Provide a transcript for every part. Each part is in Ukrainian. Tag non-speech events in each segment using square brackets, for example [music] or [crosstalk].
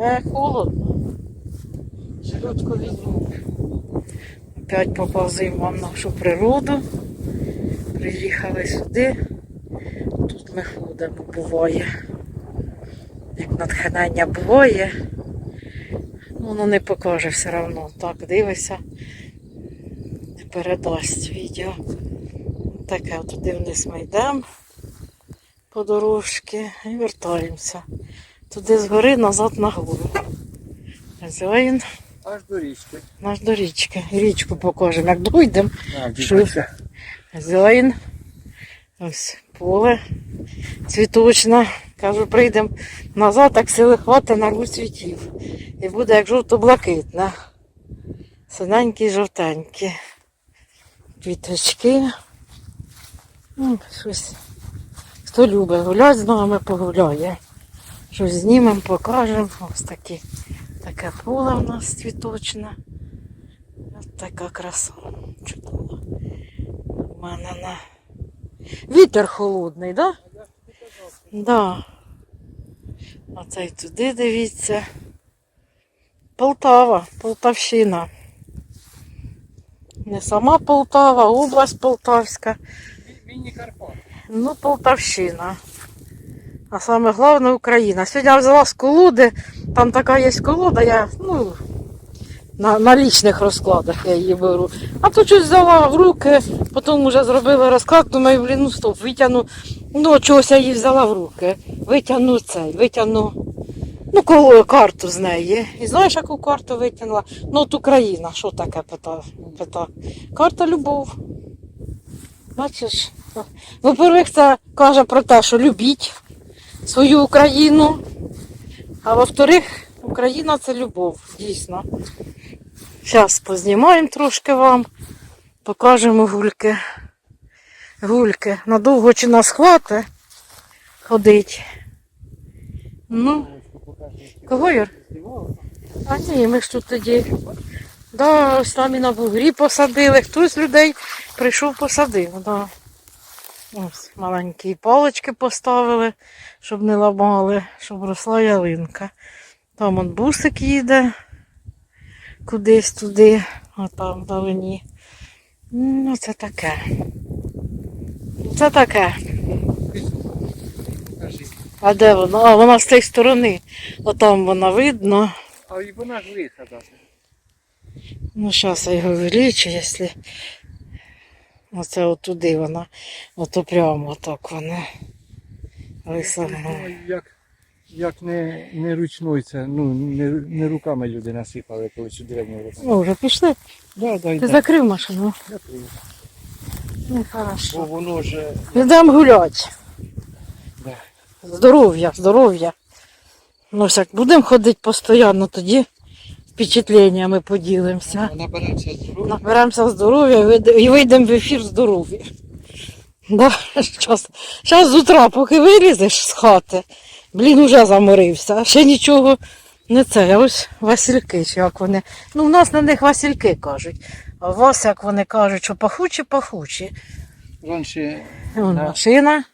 Е, холодно. Жилютку візьму. Опять поповзимо вам нашу природу. Приїхали сюди. Тут ми ходимо, буває. Як натхнення буває. Ну, Воно не покаже все одно. Так, дивися. Не передасть відео. Таке от туди вниз ми йдемо по дорожці і вертаємося. Туди згори назад на гору. Хазяїн Аж до річки. наш до річки. Річку покажемо, як дойдемо. Дивися. Ось поле цвіточне. Кажу, прийдемо назад, так сили хватить на рву цвітів. І буде як жовто-блакитне. Синенькі, жовтенькі. Квіточки. Ну, щось. Хто любить гуляти з нами, погуляє. Щось знімемо, покажемо. Ось такі. Таке поле у нас цвіточне. Ось така краса. Чудова. У мене на вітер холодний, так? Да? Да. Оце й туди дивіться. Полтава, Полтавщина. Не сама Полтава, область Полтавська. Міні Карпат. Ну, Полтавщина. А саме головне Україна. Сьогодні я взяла колоди, там така є колода, я ну, на, лічних розкладах я її беру. А тут щось взяла в руки, потім вже зробила розклад, думаю, блін, ну стоп, витягну. Ну, чогось я її взяла в руки. Витягну цей, витягну ну, коло, карту з неї. І знаєш, яку карту витягнула? Ну, от Україна, що таке питав? питав. Карта любов. Бачиш? Во-первых, це каже про те, що любіть свою Україну. А во-вторых, Україна це любов, дійсно. Зараз познімаємо трошки вам, покажемо гульки. Гульки. Надовго чи нас хватить ходить. Ну, кого Юр? А ні, ми ж тут тоді. Да, ось там і на бугрі посадили. Хтось людей прийшов посадив. Да. Ось маленькі палички поставили, щоб не ламали, щоб росла ялинка. Там он бусик їде кудись туди, а там вдалині. Ну, це таке. Це таке. А де вона? А вона з тієї сторони. Отам вона видно. А і вона ж даже. Ну, зараз я його увеличу, якщо. Оце отуди вона. Ото прямо отак вона. Думаю, Як, як не, не ручною це, ну, не, не руками люди насипали колись у древньому році. Ну, вже пішли. Да, да, Ти закрив машину? Прийду. Ну, Бо воно вже Йдемо гуляти. Да. Здоров'я, здоров'я. Ну, всяк, будемо ходити постійно, тоді впечатленнями поділимося. наберемося здоров'я. Наберемося здоров'я і вийдемо в ефір здоров'я. Да, щас, щас з утра, поки вилізеш з хати, блін, уже заморився. А ще нічого не це. А ось Васильки, як вони. Ну, в нас на них Васильки кажуть. А у вас, як вони кажуть, що пахучі, пахучі. Раніше Вон Да. машина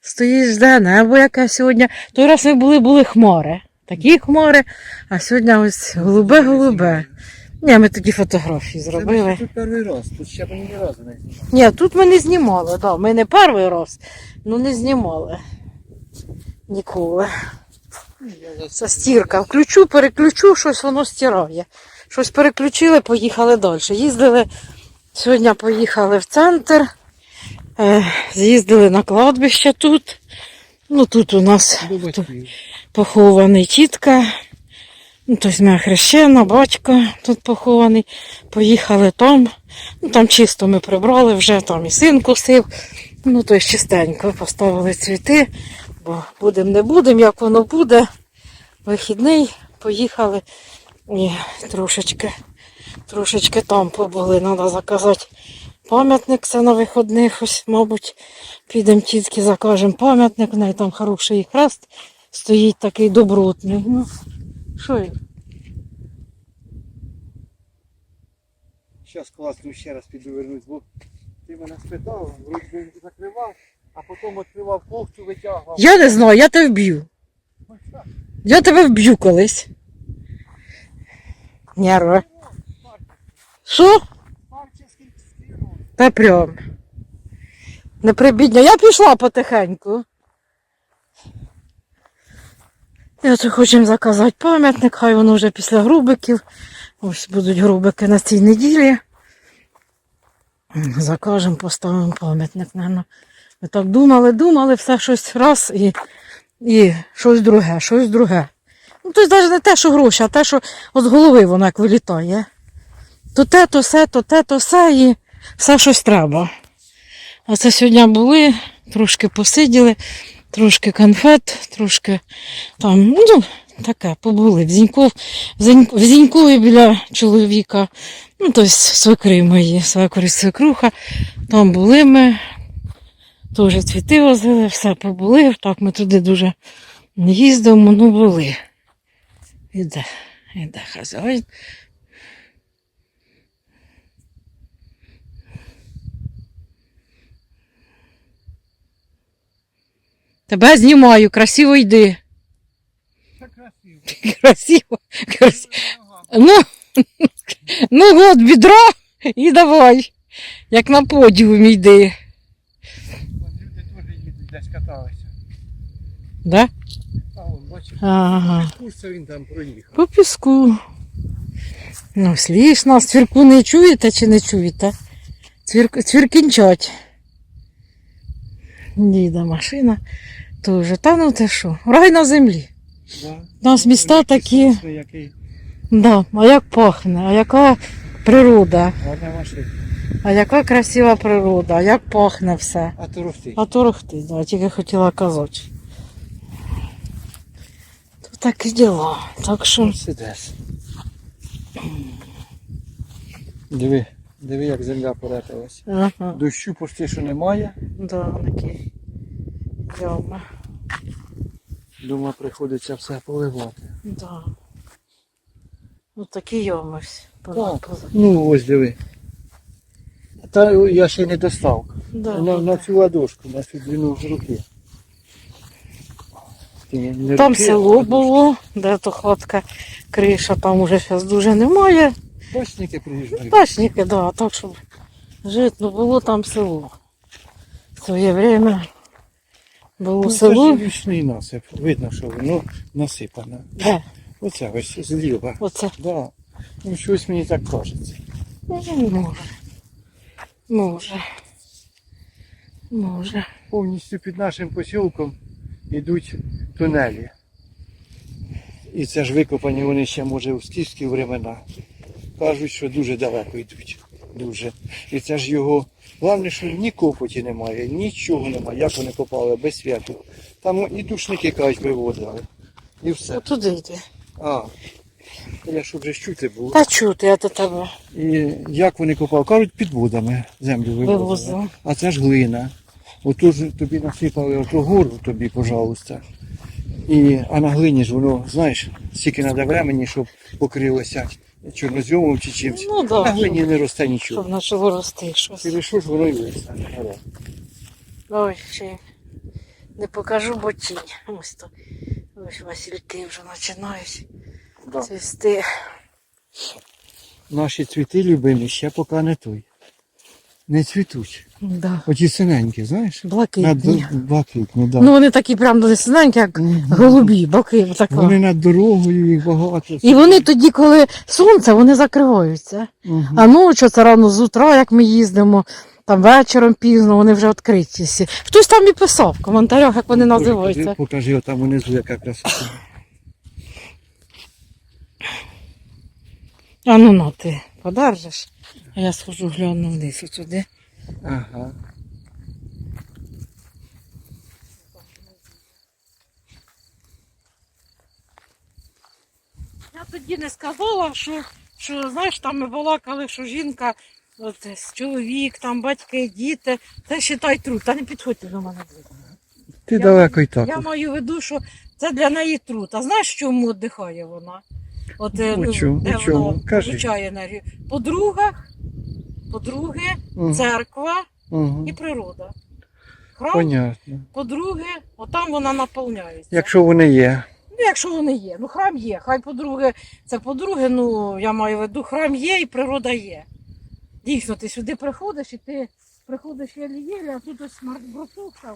стоїть, жде небо яке сьогодні. Той раз ми були, були хмари. Такі хмари, а сьогодні ось голубе-голубе. Ні, ми тоді фотографії зробили. Це тут перший раз, тут ще мені ні разу не знімав. Ні, тут ми не знімали, да. ми не перший раз, ну не знімали. Ніколи. Це стірка. Включу, переключу, щось воно стирає. Щось переключили, поїхали далі. Їздили, сьогодні поїхали в центр, е, з'їздили на кладбище тут. Ну тут у нас похований тітка. Ну, тобто моя хрещена, батько тут похований. Поїхали там. Ну там чисто ми прибрали вже, там і син косив. Ну, то чистенько поставили цвіти, бо будемо не будемо, як воно буде. Вихідний, поїхали і трошечки, трошечки там побули. Треба заказати пам'ятник це на виходних. Ось, мабуть, підемо тітки, закажемо пам'ятник. В неї там хороший хрест стоїть такий добротний. Ну, що я? Зараз класно ще раз піду вернусь, бо ти мене спитав, вроді закривав, а потім відкривав кофту, витягував. Я не знаю, я тебе вб'ю. Я тебе вб'ю колись. Нерви. Що? Та прям. Не прибідня. Я пішла потихеньку. І оце хочемо заказати пам'ятник, хай воно вже після грубиків. Ось будуть грубики на цій неділі. Закажемо, поставимо пам'ятник, напевно. Ми так думали, думали, все щось раз і, і щось друге, щось друге. Ну, тобто навіть не те, що гроші, а те, що от з голови воно як вилітає. То те, то все, то те, то все, і все щось треба. А це сьогодні були, трошки посиділи, трошки конфет, трошки там, ну, таке, побули. В Зіньков, в Зінькові біля чоловіка, ну, тобто свекри мої, свекорі свекруха. Там були ми, теж цвіти возили, все побули. Так, ми туди дуже не їздимо, ну були. Іде, іде хазяїн. Тебе знімаю, красиво йди. Красиво. Красиво. Ну, ну от бідро і давай. Як на подіумі йди. Десь каталися. Да? А вон, бачиш, Ага. курсо він там проїхав. По піску. Ну, слішно, цвірку не чуєте чи не чуєте? Цвір... Цвіркінчать. Їде машина. Тоже. Та ну те що? Рай на землі. Да. У нас міста такі. Який Да. А як пахне, а яка природа, гарна машина. а яка красива природа, а як пахне все. А торохти. А то рухти, да, тільки хотіла казати. То такі діла. Так що. Диви, диви, як земля порепилась. Ага. Дощу почти що немає. Да, такі ями. Дома приходиться все поливати. Да. Ну такі ями всі. Так. Ну ось диви. Та я ще не достав. Да, на, на цю ладошку, на цю длину руки. Там руки, село було, де то хатка, криша, там уже зараз дуже немає. Дачники приїжджають. Дачники, да, так що жити, ну було там село. В своє время було Ну, це село. ж річний насип. Видно, що воно насипане. Де? Оце ось зліва. Оце. Да. Ну, щось мені так кажеться. Ну, Може. Може. Може. Повністю під нашим посілком йдуть тунелі. І це ж викопані вони ще, може, у скіфські времена. Кажуть, що дуже далеко йдуть. Дуже. І це ж його. Головне, що ні копоті немає, нічого немає. Як вони копали, без святу. Там і душники кажуть виводили. І все. Отуди йди. А. Я ж вже чути було. Та чути, я до тебе І як вони копали? Кажуть, під водами землю вивозили. вивозила. А це ж глина. Ото ж тобі насипали оту гору тобі, пожалуйста. І, а на глині ж воно, знаєш, стільки треба времени, щоб покрилося чорнозьомом чи чимось. Ну На да, глині не росте нічого. щоб почало рости щось. Через що ж воно і виросте. Ой, ще не покажу, бо тінь. Ось то. Ось Васильки вже починають Да. цвісти. Наші цвіти любимі ще поки не той. Не цвітуть. Да. Оті синенькі, знаєш? Блакитні. Над блакитні, да. Ну вони такі прям досиненькі, як Мгм. голубі, боки. Так. Вони над дорогою, їх багато. І вони тоді, коли сонце, вони закриваються. Мгм. А ночі це рано з утра, як ми їздимо, там вечором пізно, вони вже відкриті всі. Хтось там і писав в коментарях, як вони називаються. Покажи, покажи отам унизу, яка красота. А ну на ти подержиш. А я схожу гляну вниз туди. Ага. Я тоді не сказала, що, що знаєш, там ми балакали, що жінка, от, чоловік, там батьки, діти, це вважай труд, та не підходьте до мене. Ти Я- далеко й так. Я маю в виду, що це для неї труд. А знаєш, чому віддихає вона? От, е, У чому? де чому? вона Кажи. получає енергію. По-друге, по-друге, Мгм. церква Мгм. і природа. Храм, Понятно. по-друге, отам вона наповняється. Якщо вони є. Ну, якщо вони є. Ну, храм є. Хай по-друге, це по-друге, ну, я маю в виду, храм є і природа є. Дійсно, ти сюди приходиш і ти приходиш єлі-єлі, а тут ось смарт-брусовка.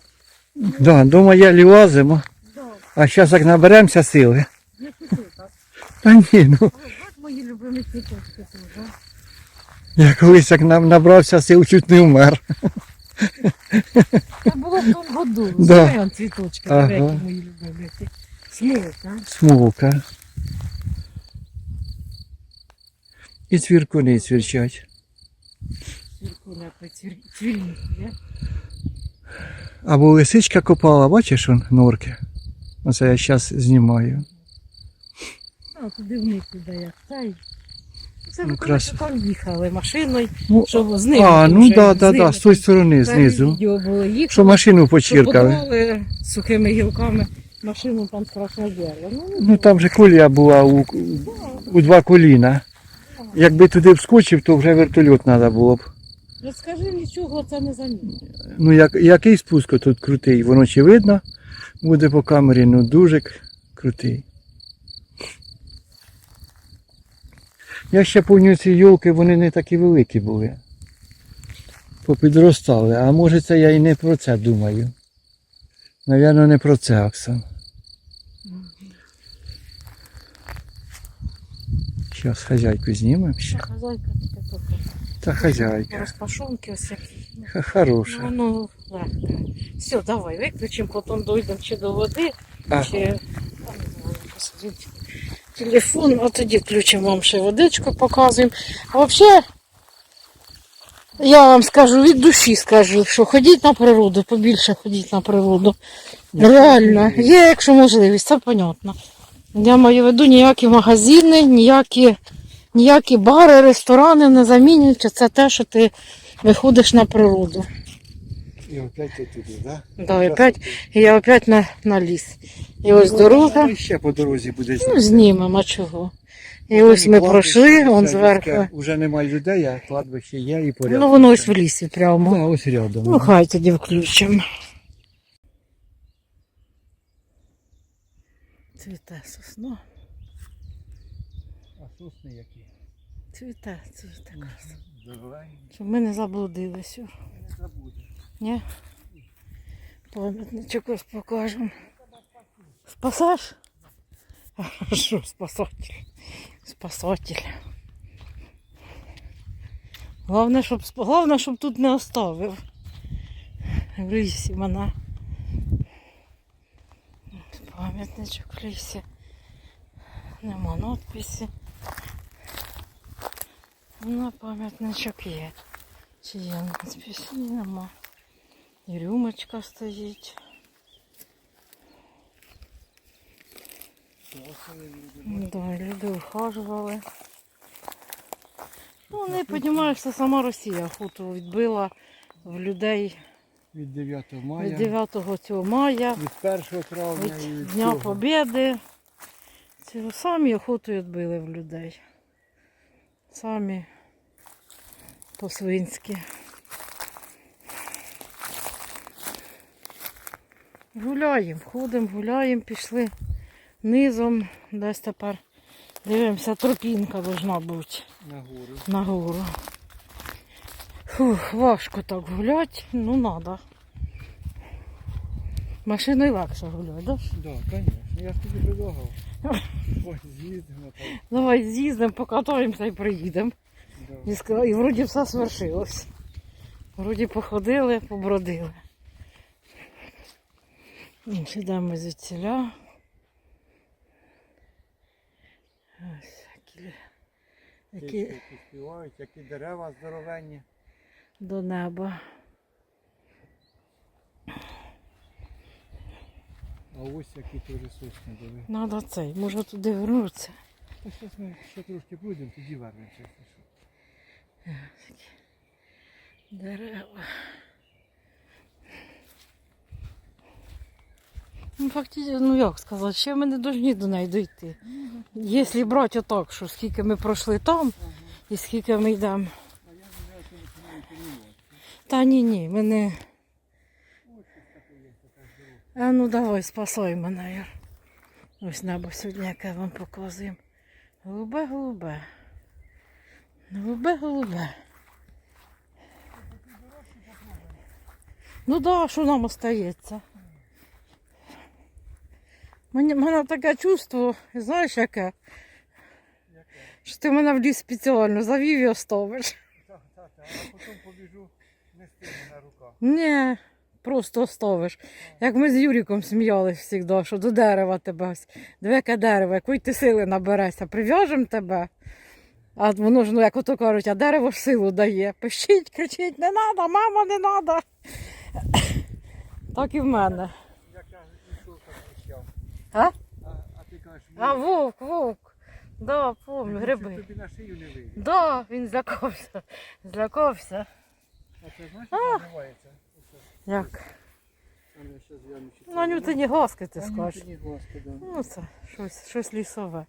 Да, дома я лівазимо, Да, а зараз як наберемося сили. є кисита. Та ні, ну Ось мої любимі цвіточки тут. Я колись як нам набрався сил, чуть не вмер. Це було в тому году. [laughs] Да. Знаєш, цвіточки, Ага. які мої любимі. ці. Смілка. Смолка. І цвіркуни цвірчать. Цвіркуля, цвірінки. Або лисичка копала, бачиш он норки. Оце я зараз знімаю. А туди вниз туди як цей. Це Ну, ви коли там їхали машиною, Ну, щоб знизу. а, ну вже, да, да, да, з тої сторони, Це знизу. відео було їхали, Що машину почіркали. подолали сухими гілками машину там страшно дерев'я. Ну, Ну там же колія була у, у два коліна. Якби туди вскочив, то вже вертольот треба було б. ну, скажи, нічого це не замінить. Ну як, який спуск тут крутий, воно чи видно буде по камері, ну дуже к- крутий. Я ще пам'ятаю ці йолки, вони не такі великі були. Попідростали. А може це я і не про це думаю. Навірно, не про це, Оксан. Зараз хазяйку знімемо Ще хазяйка таке таке. Та хазяйка. Розпашонки ось які. Хороша. Ну, ну, легко. Все, давай, виключимо, потім дойдемо чи до води, А. чи знаю, посадити телефон, а тоді включимо вам ще водичку, показуємо. А взагалі, я вам скажу, від душі скажу, що ходіть на природу, побільше ходіть на природу. Реально, є, якщо можливість, це понятно. Я маю в виду ніякі магазини, ніякі, ніякі бари, ресторани не замінюють. Це те, що ти виходиш на природу. І опять ти туди, так? Да, і опять, і я опять на, на ліс. І ось дорога. Ну, ще по дорозі буде Ну, знімемо, а чого. І ось ми пройшли, он зверху. Вже немає людей, а кладбище є і порядок. Ну воно ось в лісі прямо. Да, ось рядом. Ну хай тоді включимо. Цвіте сосна. А сосни які? Цвіте, цвіте. краса. Щоб ми не заблудилися. Ні? Пам'ятничок ось покажемо. Спасаш? Що спасатель? Спасатель. Головне, щоб, головне, щоб тут не оставив. В лісі мене. Пам'ятничок в лісі. Нема надписі. Ну, пам'ятничок є. Чи є надпись? Нема. І рюмочка стоїть. Да, люди ухажували. Ну, не розумієш, це сама Росія охоту відбила в людей Від 9 від мая, 9 цього мая, від 1 травня і від від Дня цього. Побєди. Цього самі охоту відбили в людей. Самі по-свинськи. Гуляємо, ходимо, гуляємо, пішли низом, десь тепер дивимося, тропінка должна бути Нагору. нагору. Фух, важко так гуляти, ну надо. Машиною легше гуляти? Так, да, звісно. Я ж тобі предлагав. Ось з'їздимо там. Давай з'їздимо, покатаємося і приїдемо. Да. І, і вроді все свершилось. Вроді походили, побродили. Йдемо звідсіля. Ось які, які співають, які дерева здоровенні. до неба. А ось які теж сосни диви. Надо цей, може туди вернутися. Та зараз ми ще трошки пройдемо, тоді вернемося. Дерева. Ну, фактично, ну як сказати, ще ми не до неї дійти. Якщо брати отак, що скільки ми пройшли там і скільки ми йдемо. Та ні, ні, ми не. А ну давай, спасай мене. Ось небо сьогодні, яке вам показуємо. Голубе, голубе. Голубе, голубе. Ну да, що нам остається? Мені, мене таке чувство, знаєш яке? Що ти мене в ліс спеціально завів і оставиш. Так, так, так, а потім побіжу нести на руках. Ні, просто оставиш. Як ми з Юріком сміялись завжди, що до дерева тебе. Диви, яке дерево, якої ти сили наберешся, прив'яжемо тебе. А воно ж, ну як ото кажуть, а дерево ж силу дає. Пишіть, кричіть, не треба, мама, не треба. Так і в мене. Як я йшов, так пущав. А? А, а ти кажеш, А вовк, вовк. Да, помню, гриби. тобі на шию не вийде. Да, він злякався. Злякався. А це знаєш, як називається? Оце. Як? А я щас гляну, чи це На нютині ти скажеш. Анютині да. Ну це щось, щось лісове.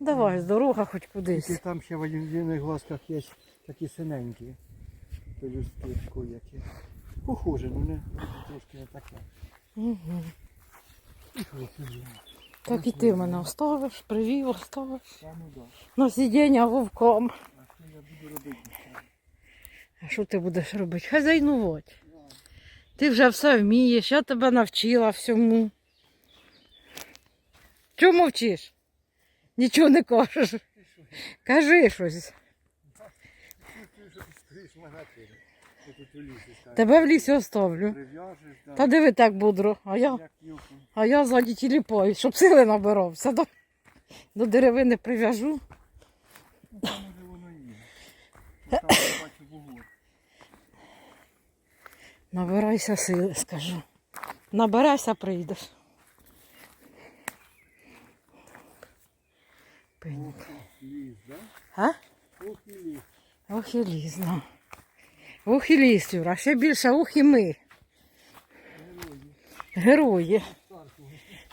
Давай, з дорога хоч Тільки кудись. там ще в одних глазках є такі синенькі. Пелюстки коякі. Похоже, ну не трошки не таке. Угу. Так і ти мене оставиш, привів, оставиш. На сидіння вовком. А що ти будеш робити? Хазяйнувати. Ти вже все вмієш, я тебе навчила всьому. Чому мовчиш? Нічого не кажеш. Кажи щось. Тебе в лісі оставлю. Прив'яжеш, да. Та диви так бодро, а я, Як а я ззаді тіліпаю, щоб сили набирався. До, до деревини прив'яжу. Ну, там може воно є. Там я бачу вугор. Набирайся сили, скажу. Набирайся, прийдеш. Пень. Ох, і ліс, да? А? Ох і ліс. Ох і ліс, ну. Ох і ліс, Юра, ще більше ох і ми. Герої.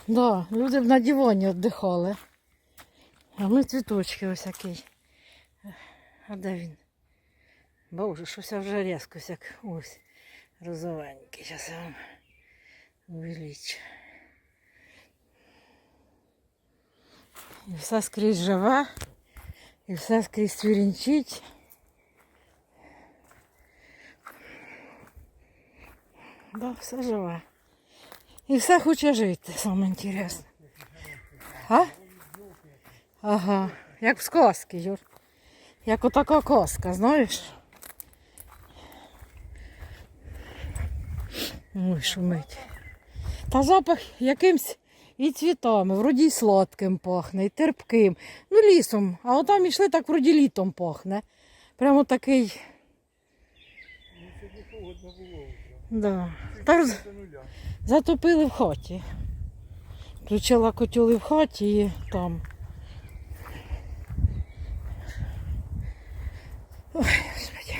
Да, люди на дивані віддихали. А ми цвіточки ось який. А де він? Боже, щось вже різко як ось. Розовенький. Зараз я вам увеличу. І все скрізь живе, і все скрізь цвірінчить. Да, все живе. І все хоче жити, саме інтересне. А? Ага, як в сказці, Юр. Як отака казка, знаєш? Ой, шумить. Та запах якимсь і цвітами, вроді й сладким пахне, і терпким. Ну, лісом. А отам ішли так вроді літом пахне. Прямо такий. Ну, сьогодні холодно було. Да. Так затопили в хаті. Включила котюли в хаті і там. Ой, господи.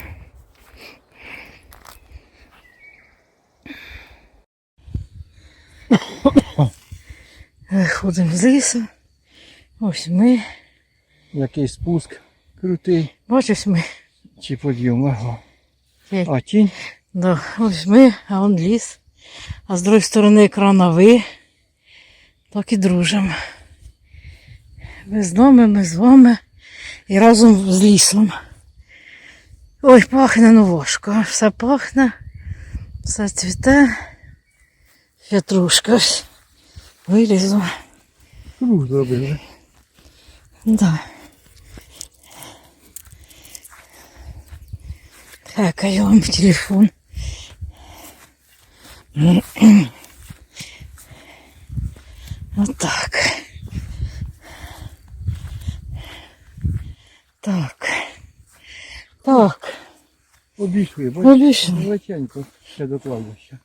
Ходимо з лісу. Ось ми. Який спуск крутий. Бачиш ми. Чи підйом, ага. А тінь? Да, ось ми, а он ліс. А з другої сторони екрана ви. Так і дружимо. Ви з нами, ми з вами. І разом з лісом. Ой, пахне новошко. Все пахне. Все цвіте. Петрушка ось. Вилізу. Круг зробили. Да. Так, а я вам в телефон. Вот так. Так. Так. Обійшли, Обійшли. Величенько ще до кладбища.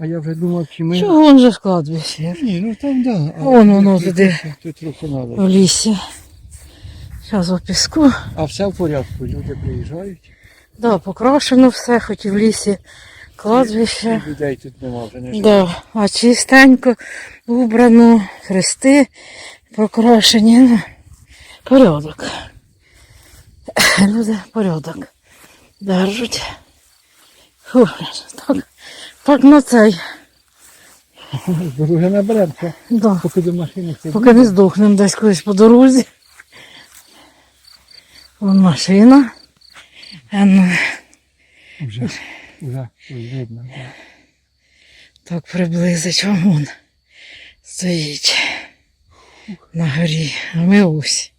А я вже думав, чи ми. Чого он же ж кладбище? Ні, ну там да. А Вон воно тут- туди. Тут, тут трохи. В лісі. Зараз у піску. А все в порядку, люди приїжджають. Да, покрашено все, хоч і в лісі кладбище. І людей тут нема вже не. Да, а чистенько убрано, хрести прокрашені. Ну, порядок. Люди порядок держать. Фу, так, так на цей. Дороги наберемося, Да. поки до машини Поки не здохнемо десь колись по дорозі. Вон машина. Ну, вже, вже видно. да. так приблизить вам он стоїть на горі. А ми ось.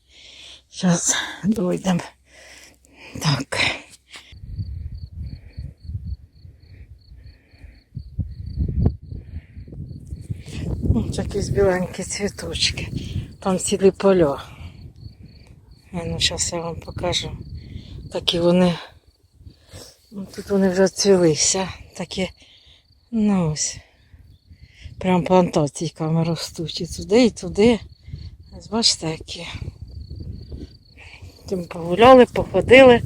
Зараз дойдемо. Так. Ось якісь біленькі цвіточки. Там цілі поля. Ну, зараз я вам покажу. Такі вони. Ну, Тут вони вже цвілися. Такі, ну ось. Прям плантаційками ростуть. І туди, і туди. Ось бачите, які. Тим погуляли, походили,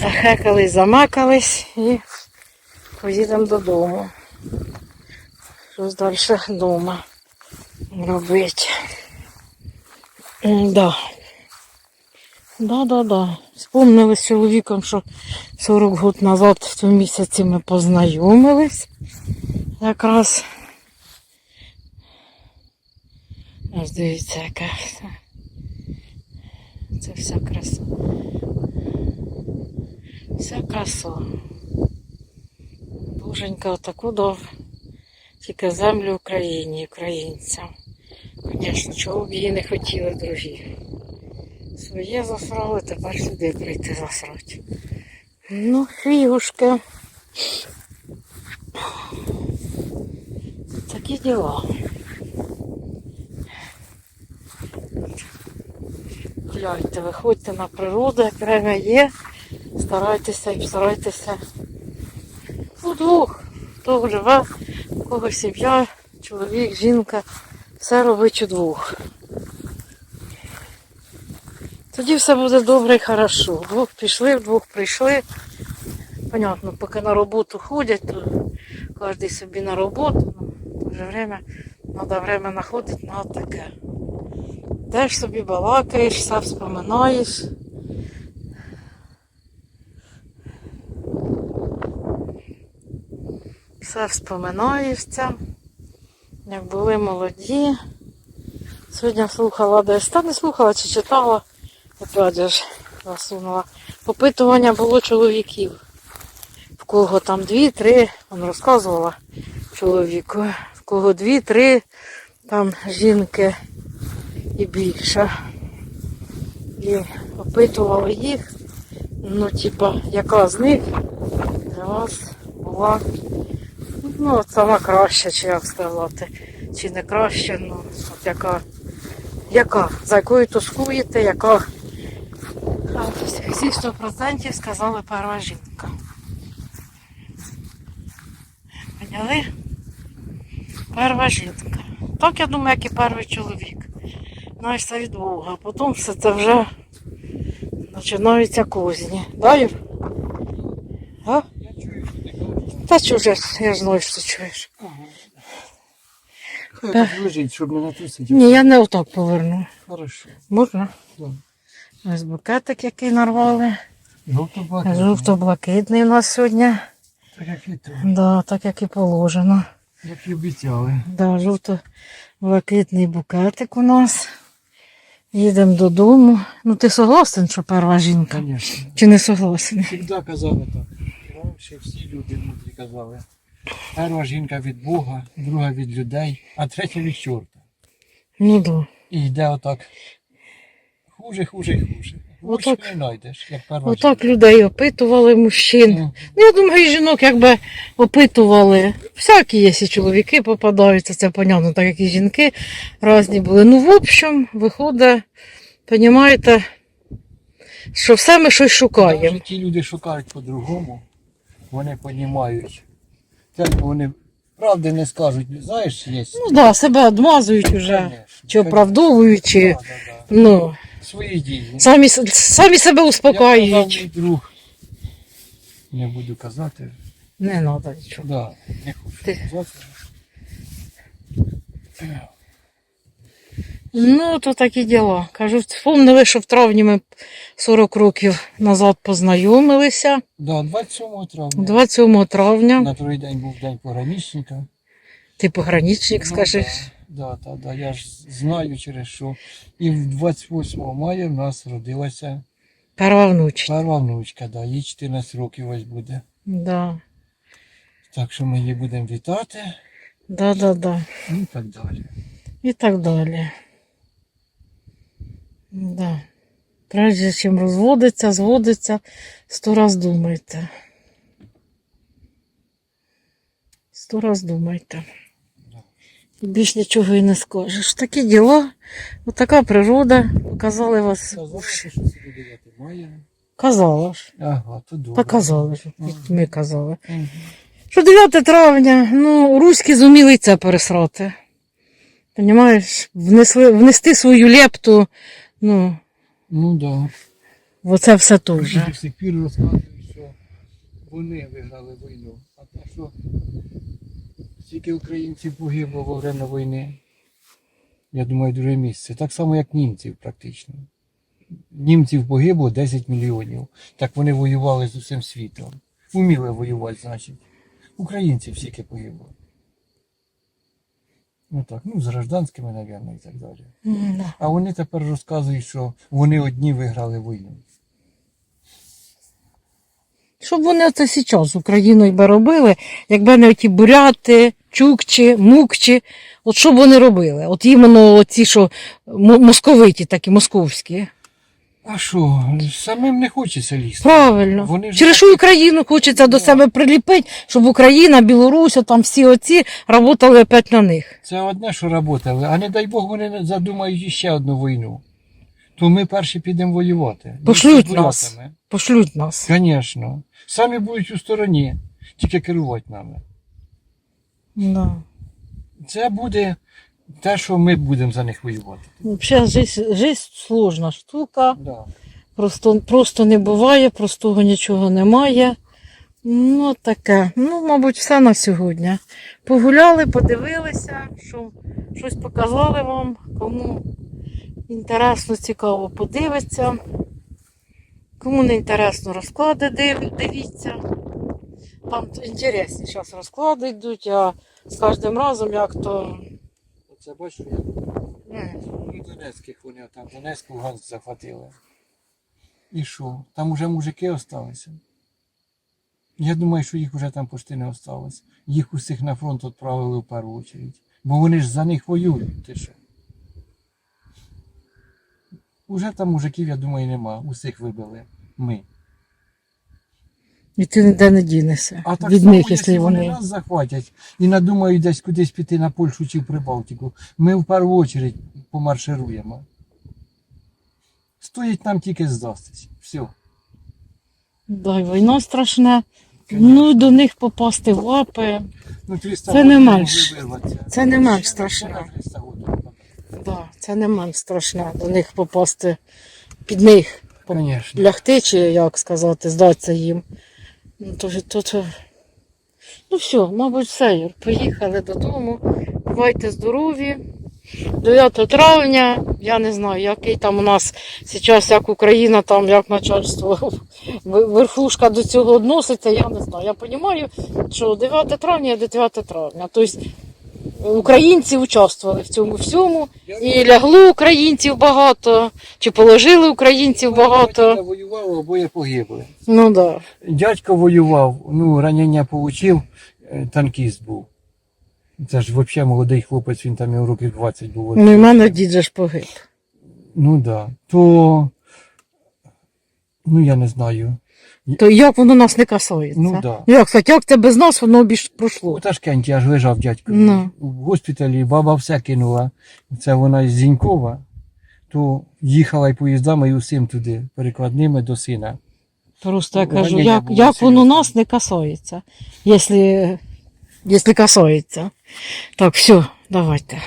захекались, замакались і поїдемо додому. Щось далі вдома робити. Да. Да, да, да. Вспомнили з чоловіком, що 40 років назад в цьому місяці ми познайомились. Якраз. Ось дивіться, яка вся. Це вся краса. Вся краса. Боженька отаку дав. Тільки землю Україні, українцям. Звісно, чого б її не хотіли другі. Своє засрали, тепер сюди прийти засрати. Ну, фігушки. Такі діла. Гуляйте, виходьте на природу, як время є. Старайтеся і старайтеся. Удвох. Хто живе, у кого сім'я, чоловік, жінка. Все робить удвох. Тоді все буде добре і хорошо. Вдвох пішли, вдвох прийшли. Понятно, поки на роботу ходять, то кожен собі на роботу. Ну, в то же время треба время знаходити на таке. Теж собі балакаєш, все вспоминаєш. Все вспоминаєшся, як були молоді. Сьогодні слухала десь, та не слухала чи читала, опять же засунула. Опитування було чоловіків. В кого там дві-три, він розказувала чоловіку, в кого дві-три там жінки і більше. І опитували їх, ну, типа, яка з них для вас була ну, сама краща, чи як сказати, чи не краща, ну, от яка, яка, за якою тоскуєте, яка. А, Всі 100% сказали перша жінка. Поняли? Перша жінка. Так я думаю, як і перший чоловік. Знаєш, це від Бога. А потім все це вже починаються козні. Да, Юр? А? Та чуже, я ж знаю, що ти чуєш. Хай так лежить, щоб не натрусити. Ні, я не отак поверну. Хорошо. Можна? Да. Ось букетик, який нарвали. Жовто-блакитний. Жовто-блакитний у нас сьогодні. Так як і то. Да, так як і положено. Як і обіцяли. Да, жовто-блакитний букетик у нас. Їдемо додому. Ну ти согласен, що перша жінка? Звісно. Чи не согласен? Завжди казали так. Раніше всі люди мудрі казали. Перша жінка від Бога, друга від людей, а третя від чорта. Ну да. І йде отак. Хуже, хуже, і хуже. Отак. не знайдеш, як Отак людей опитували мужчин. Ну, я думаю, і жінок якби опитували. Всякі є і чоловіки попадаються, це понятно, так як і жінки різні були. Ну, в общем, виходить, розумієте, що все ми щось шукаємо. Навіть ті люди шукають по-другому, вони понімають. Це вони правди не скажуть, знаєш, є. Ну так, да, себе одмазують уже, Конечно, чи конечно. оправдовують, чи Да, да, да. ну, Свої дії. самі, самі себе Як казав мій друг, не буду казати, Не треба нічого. да, не хочу Ти- казати. Ну, то такі діла. Кажу, вспомнили, що в травні ми 40 років назад познайомилися. Да, 27 травня. 27 травня. На другий день був день пограничника. Ти пограничник, Ну, скажи. Да, да, да, я ж знаю через що. І в 28 мая в нас родилася Перва внучка. перша внучка, да, їй 14 років ось буде. Да. Так що ми її будемо вітати Да, да, да. і так далі. І так далі. Да. Прежде чим розводиться, зводиться, сто раз думайте. Сто раз думайте. Більш нічого і не скажеш. Такі діла, отака природа. Показали вас. Сказали, що сьогодні 9 мая. Казала ж. Ага, то добре. Показали ж. Ага. Ми казали. Що 9 травня, ну, руські зуміли це пересрати. Понімаєш? Внесли, внести свою лепту, ну, Ну да. оце все теж. До сих пір розказують, що вони виграли війну. А те, що стільки українців погибло во время війни, я думаю, друге місце. Так само, як німців практично. Німців погибло 10 мільйонів. Так вони воювали з усім світом. Уміли воювати, значить. Українців стільки погибло. Ну так, ну з гражданськими, мабуть, і так далі. М, да. А вони тепер розказують, що вони одні виграли війну. Щоб вони оце зараз з Україною би робили, якби не оті буряти, чукчі, мукчі, от що б вони робили? От іменно оці, що московиті, такі московські. А що, самим не хочеться лізти. Правильно. Вони ж Через що Україну хочеться до себе приліпити, щоб Україна, Білорусь, там всі оці працювали опять на них. Це одне, що працювали, а не дай Бог вони задумають ще одну війну. То ми перші підемо воювати. Пошлють нас. Пошлють нас. Звісно. Самі будуть у стороні, тільки керувати нами. Да. Це буде те, що ми будемо за них воювати. Взагалі, жизнь, жизнь сложна штука. Да. Просто, просто не буває, простого нічого немає. Ну, таке. Ну, мабуть, все на сьогодні. Погуляли, подивилися, що щось показали вам. Кому інтересно, цікаво, подивиться. Кому не інтересно, розклади див- дивіться. Там інтересні зараз розклади йдуть, а з кожним разом як то. Оце бачу, я ну, Донецьких вони там, Донецьк, Луганськ захватили. І що? Там уже мужики осталися. Я думаю, що їх вже там почти не осталось. Їх усіх на фронт відправили в першу чергу. Бо вони ж за них воюють, ти що? Уже там мужиків, я думаю, нема. Усіх вибили. Ми. І ти ніде не дінешся А так від само, них, якщо вони нас захватять і надумають десь кудись піти на Польщу чи в Прибалтику, ми в першу чергу помаршируємо. Стоїть нам тільки здастись. Все. Да, і війна страшна. Ну до них попасти в лапи. Ну, 300 Це не менш. Це не менш страшно. на 300 років. Да, це не менш страшно до них попасти під них. Конечно. Лягти, чи як сказати, здатися їм. Ну, то, то, то... ну все, мабуть, все, Юр. Поїхали додому. Бувайте здорові. 9 травня, я не знаю, який там у нас зараз, як Україна, там як начальство, верхушка до цього відноситься, я не знаю. Я розумію, що 9 травня є 9 травня. Тобто українці участвували в цьому всьому. І лягло українців багато, чи положили українців багато. Батько воював, обоє погибли. Ну так. Да. Дядько воював, ну, ранення отримав, танкіст був. Це ж взагалі молодий хлопець, він там його років 20 був. Ну, і в мене дід же ж погиб. Ну да. То, ну я не знаю. То як воно нас не касається? Ну, да. Ну, як сказати, як це без нас воно більш пройшло? У пройшло? Ташкенті аж лежав дядько. Ну. В госпіталі баба все кинула. Це вона із Зінькова, то їхала й поїздами і усім туди, перекладними до сина. Просто я Ну, кажу, ранення як, було як воно нас не касається, якщо, якщо касається. Так, все, давайте.